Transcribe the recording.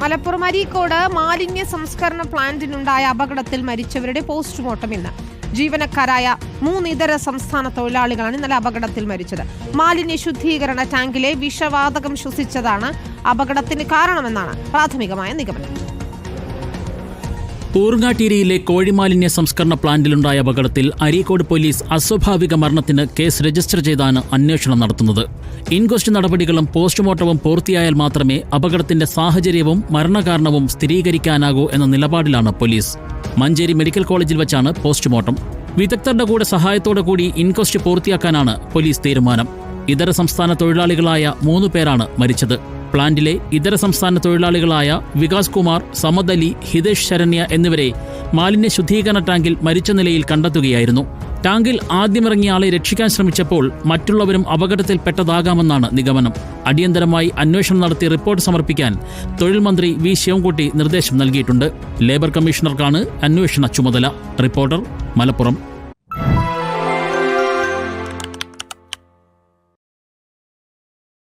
മലപ്പുറം അരീക്കോട് മാലിന്യ സംസ്കരണ പ്ലാന്റിനുണ്ടായ അപകടത്തിൽ മരിച്ചവരുടെ പോസ്റ്റ്മോർട്ടം ഇന്ന്. ജീവനക്കാരായ മൂന്ന് ഇതര സംസ്ഥാന തൊഴിലാളികളാണ് ഇന്നലെ അപകടത്തിൽ മരിച്ചത്. മാലിന്യ ശുദ്ധീകരണ ടാങ്കിലെ വിഷവാതകം ശ്വസിച്ചതാണ് അപകടത്തിന് കാരണമെന്നാണ് പ്രാഥമികമായ നിഗമനം. ഊർങ്ങാട്ടീരിയിലെ കോഴിമാലിന്യ സംസ്കരണ പ്ലാന്റിലുണ്ടായ അപകടത്തിൽ അരീക്കോട് പോലീസ് അസ്വാഭാവിക മരണത്തിന് കേസ് രജിസ്റ്റർ ചെയ്താണ് അന്വേഷണം നടത്തുന്നത്. ഇൻക്വസ്റ്റ് നടപടികളും പോസ്റ്റ്മോർട്ടവും പൂർത്തിയായാൽ മാത്രമേ അപകടത്തിന്റെ സാഹചര്യവും മരണകാരണവും സ്ഥിരീകരിക്കാനാകൂ എന്ന നിലപാടിലാണ് പോലീസ്. മഞ്ചേരി മെഡിക്കൽ കോളേജിൽ വെച്ചാണ് പോസ്റ്റ്മോർട്ടം. വിദഗ്ധരുടെ കൂടെ സഹായത്തോടു കൂടി ഇൻക്വസ്റ്റ് പൂർത്തിയാക്കാനാണ് പോലീസ് തീരുമാനം. ഇതര സംസ്ഥാന തൊഴിലാളികളായ മൂന്നു പേരാണ് മരിച്ചത്. പ്ലാന്റിലെ ഇതര സംസ്ഥാന തൊഴിലാളികളായ വികാസ് കുമാർ സമദ് അലി ഹിതേഷ് ശരണ്യ എന്നിവരെ മാലിന്യ ശുദ്ധീകരണ ടാങ്കിൽ മരിച്ച നിലയിൽ കണ്ടെത്തുകയായിരുന്നു. ടാങ്കിൽ ആദ്യമിറങ്ങിയ ആളെ രക്ഷിക്കാൻ ശ്രമിച്ചപ്പോൾ മറ്റുള്ളവരും അപകടത്തിൽപ്പെട്ടതാകാമെന്നാണ് നിഗമനം. അടിയന്തരമായി അന്വേഷണം നടത്തി റിപ്പോർട്ട് സമർപ്പിക്കാൻ തൊഴിൽ മന്ത്രി വി. ശിവൻകുട്ടി നിർദ്ദേശം നൽകിയിട്ടുണ്ട്. ലേബർ കമ്മീഷണർക്കാണ് അന്വേഷണ ചുമതല. റിപ്പോർട്ടർ മലപ്പുറം.